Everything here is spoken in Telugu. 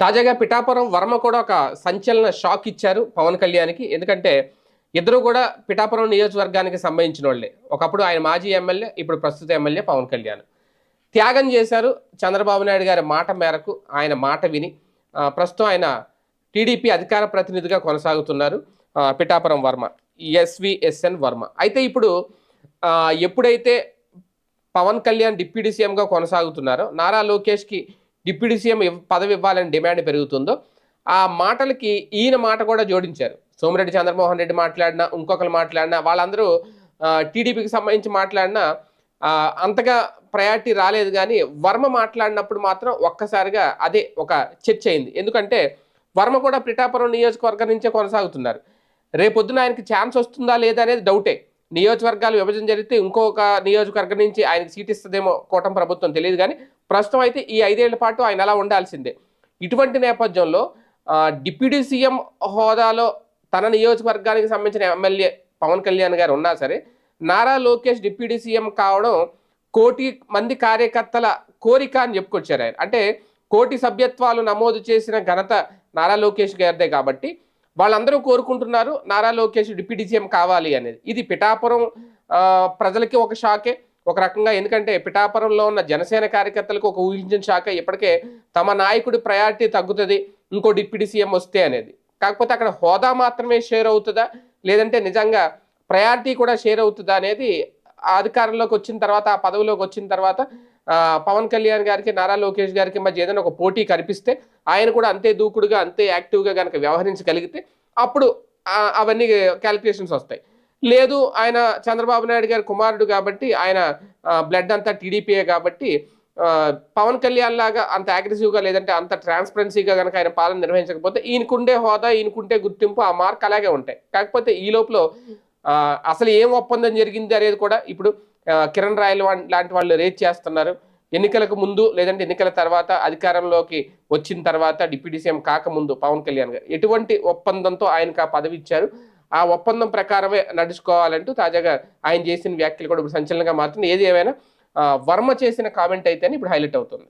తాజాగా పిఠాపురం వర్మ కూడా ఒక సంచలన షాక్ ఇచ్చారు పవన్ కళ్యాణ్కి. ఎందుకంటే ఇద్దరు కూడా పిఠాపురం నియోజకవర్గానికి సంబంధించిన వాళ్ళే. ఒకప్పుడు ఆయన మాజీ ఎమ్మెల్యే ఇప్పుడు ప్రస్తుత ఎమ్మెల్యే పవన్ కళ్యాణ్. త్యాగం చేశారు చంద్రబాబు నాయుడు గారి మాట మేరకు ఆయన మాట విని ప్రస్తుతం ఆయన టీడీపీ అధికార ప్రతినిధిగా కొనసాగుతున్నారు పిఠాపురం వర్మ ఎస్విఎస్ఎన్ వర్మ. అయితే ఇప్పుడు ఎప్పుడైతే పవన్ కళ్యాణ్ డిప్యూటీ సీఎంగా కొనసాగుతున్నారో నారా లోకేష్కి డిప్యూటీ సీఎం ఇవ్- పదవి ఇవ్వాలని డిమాండ్ పెరుగుతుందో ఆ మాటలకి ఈయన మాట కూడా జోడించారు. సోమిరెడ్డి చంద్రమోహన్ రెడ్డి మాట్లాడినా ఇంకొకరు మాట్లాడినా వాళ్ళందరూ టీడీపీకి సంబంధించి మాట్లాడినా అంతగా ప్రయారిటీ రాలేదు కానీ వర్మ మాట్లాడినప్పుడు మాత్రం ఒక్కసారిగా అదే ఒక చర్చ అయింది. ఎందుకంటే వర్మ కూడా పిఠాపురం నియోజకవర్గం నుంచే కొనసాగుతున్నారు. రేపొద్దున ఆయనకి ఛాన్స్ వస్తుందా లేదా అనేది డౌటే. నియోజకవర్గాలు విభజన జరిగితే ఇంకొక నియోజకవర్గం నుంచి ఆయనకి సీట్ ఇస్తుందేమో కూటమి ప్రభుత్వం తెలియదు కానీ ప్రస్తుతం అయితే ఈ ఐదేళ్ళ పాటు ఆయన అలా ఉండాల్సిందే. ఇటువంటి నేపథ్యంలో డిప్యూటీ సీఎం హోదాలో తన నియోజకవర్గానికి సంబంధించిన ఎమ్మెల్యే పవన్ కళ్యాణ్ గారు ఉన్నా సరే నారా లోకేష్ డిప్యూటీ సీఎం కావడం కోటి మంది కార్యకర్తల కోరిక అని చెప్పుకొచ్చారు ఆయన. అంటే కోటి సభ్యత్వాలు నమోదు చేసిన ఘనత నారా లోకేష్ గారిదే కాబట్టి వాళ్ళందరూ కోరుకుంటున్నారు నారా లోకేష్ డిప్యూటీ సీఎం కావాలి అనేది. ఇది పిఠాపురం ప్రజలకి ఒక షాకే. ఒక రకంగా ఎందుకంటే పిఠాపురంలో ఉన్న జనసేన కార్యకర్తలకు ఒక ఊహించిన శాఖ ఇప్పటికే తమ నాయకుడి ప్రయారిటీ తగ్గుతుంది ఇంకో డిప్యూటీ సీఎం వస్తే అనేది. కాకపోతే అక్కడ హోదా మాత్రమే షేర్ అవుతుందా? లేదంటే నిజంగా ప్రయారిటీ కూడా షేర్ అవుతుందా అనేది అధికారంలోకి వచ్చిన తర్వాత ఆ పదవిలోకి వచ్చిన తర్వాత పవన్ కళ్యాణ్ గారికి నారా లోకేష్ గారికి మధ్య ఏదైనా ఒక పోటీ కనిపిస్తే ఆయన కూడా అంతే దూకుడుగా అంతే యాక్టివ్గా కనుక వ్యవహరించగలిగితే అప్పుడు అవన్నీ క్యాలిక్యులేషన్స్ వస్తాయి. లేదు ఆయన చంద్రబాబు నాయుడు గారి కుమారుడు కాబట్టి ఆయన బ్లడ్ అంతా టీడీపీఏ కాబట్టి పవన్ కళ్యాణ్ లాగా అంత అగ్రెసివ్గా లేదంటే అంత ట్రాన్స్పరెన్సీగా కనుక ఆయన పాలన నిర్వహించకపోతే ఈయనకుండే హోదా ఈయనకుంటే గుర్తింపు ఆ మార్క్ అలాగే ఉంటాయి. కాకపోతే ఈ లోపల అసలు ఏం ఒప్పందం జరిగింది అనేది కూడా ఇప్పుడు కిరణ్ రాయల్ లాంటి వాళ్ళు రేట్ చేస్తున్నారు. ఎన్నికలకు ముందు లేదంటే ఎన్నికల తర్వాత అధికారంలోకి వచ్చిన తర్వాత డిప్యూటీ సీఎం కాకముందు పవన్ కళ్యాణ్ గారు ఎటువంటి ఒప్పందంతో ఆయనకు ఆ పదవి ఇచ్చారు? ఆ ఒప్పందం ప్రకారమే నడుచుకోవాలంటూ తాజాగా ఆయన చేసిన వ్యాఖ్యలు కూడా ఇప్పుడు సంచలనంగా మారుతుంది ఏది ఏమైనా వర్మ చేసిన కామెంట్ అయితేనే ఇప్పుడు హైలైట్ అవుతుంది.